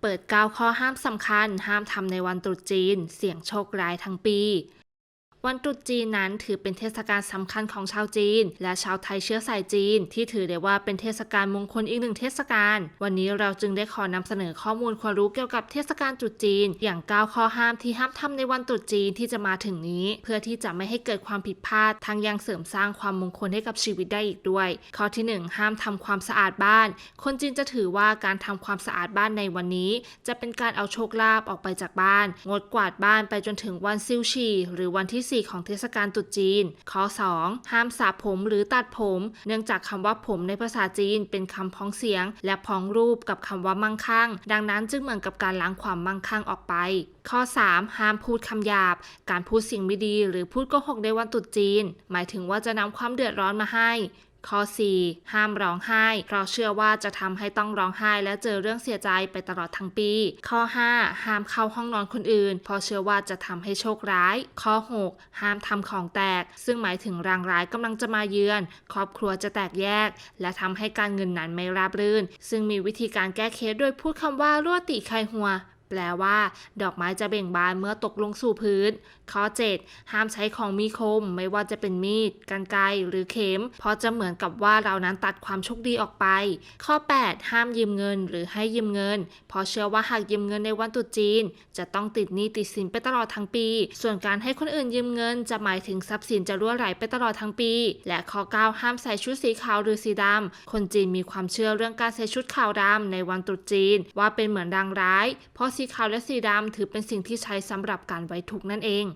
เปิด9ข้อห้ามสำคัญ ห้ามทำในวันตรุษจีน เสี่ยงโชคร้ายทั้งปี วันตรุษจีนนั้นถือเป็นเทศกาลสำคัญของชาวจีน และชาวไทยเชื้อสายจีน ที่ถือได้ว่าเป็นเทศกาลมงคลอีกหนึ่งเทศกาล วันนี้เราจึงได้ขอนำเสนอข้อมูลความรู้เกี่ยวกับเทศกาลตรุษจีน อย่าง 9 ข้อห้ามที่ห้ามทำในวันตรุษจีนที่จะมาถึงนี้ เพื่อที่จะไม่ให้เกิดความผิดพลาดทั้งยังเสริมสร้างความมงคลให้กับชีวิตได้อีกด้วย ข้อที่ 1 ห้ามทำความสะอาดบ้าน คนจีนจะถือว่าการทำความสะอาดบ้านในวันนี้ จะเป็นการเอาโชคลาภออกไปจากบ้าน งดกวาดบ้านไปจนถึงวันซิวชีหรือวันที่4 ของเทศกาลตรุษจีน ข้อ 2 ห้ามสระผมหรือตัดผม เนื่องจากคำว่าผมในภาษาจีน เป็นคำพ้องเสียง และพ้องรูปกับคำว่ามั่งคั่ง ดังนั้นจึงเหมือนกับการล้างความมั่งคั่งออกไป ข้อ 3 ห้ามพูดคำหยาบ การพูดสิ่งไม่ดี หรือพูดโกหกในวันตรุษจีน หมายถึงว่าจะนำความเดือดร้อนมาให้ ข้อ 4 ห้ามร้องไห้ เพราะเชื่อว่าจะทำให้ต้องร้องไห้และเจอเรื่องเสียใจไปตลอดทั้งปี ข้อ 5 ห้ามเข้าห้องนอนคนอื่น เพราะเชื่อว่าจะทำให้โชคร้าย ข้อ 6 ห้ามทำของแตก ซึ่งหมายถึงรางร้ายกำลังจะมาเยือน ครอบครัวจะแตกแยก และทำให้การเงินนั้นไม่ราบรื่น ซึ่งมีวิธีการแก้เคล็ดโดยพูดคำว่ารั่วติไคหัว แปลว่า ดอกไม้จะเบ่งบานเมื่อตกลงสู่พื้น ข้อ 7 ห้ามใช้ของมีคม ไม่ว่าจะเป็นมีดกรรไกรหรือเข็ม เพราะจะเหมือนกับว่าเรานั้นตัดความโชคดีออกไป ข้อ 8 ห้ามยืมเงินหรือให้ยืมเงิน เพราะเชื่อว่าหากยืมเงินในวันตรุษจีน จะต้องติดหนี้ติดสินไปตลอดทั้งปี ส่วนการให้คนอื่นยืมเงิน จะหมายถึงทรัพย์สินจะรั่วไหลไปตลอดทั้งปี และข้อ 9 ห้ามใส่ชุดสีขาวหรือสีดำคนจีนมีความเชื่อเรื่องการใส่ชุดขาวดำในวันตรุษจีน ว่าเป็นเหมือนรางร้าย เพราะสีขาวและสีดำถือเป็นสิ่งที่ใช้สำหรับการไว้ทุกนั่นเอง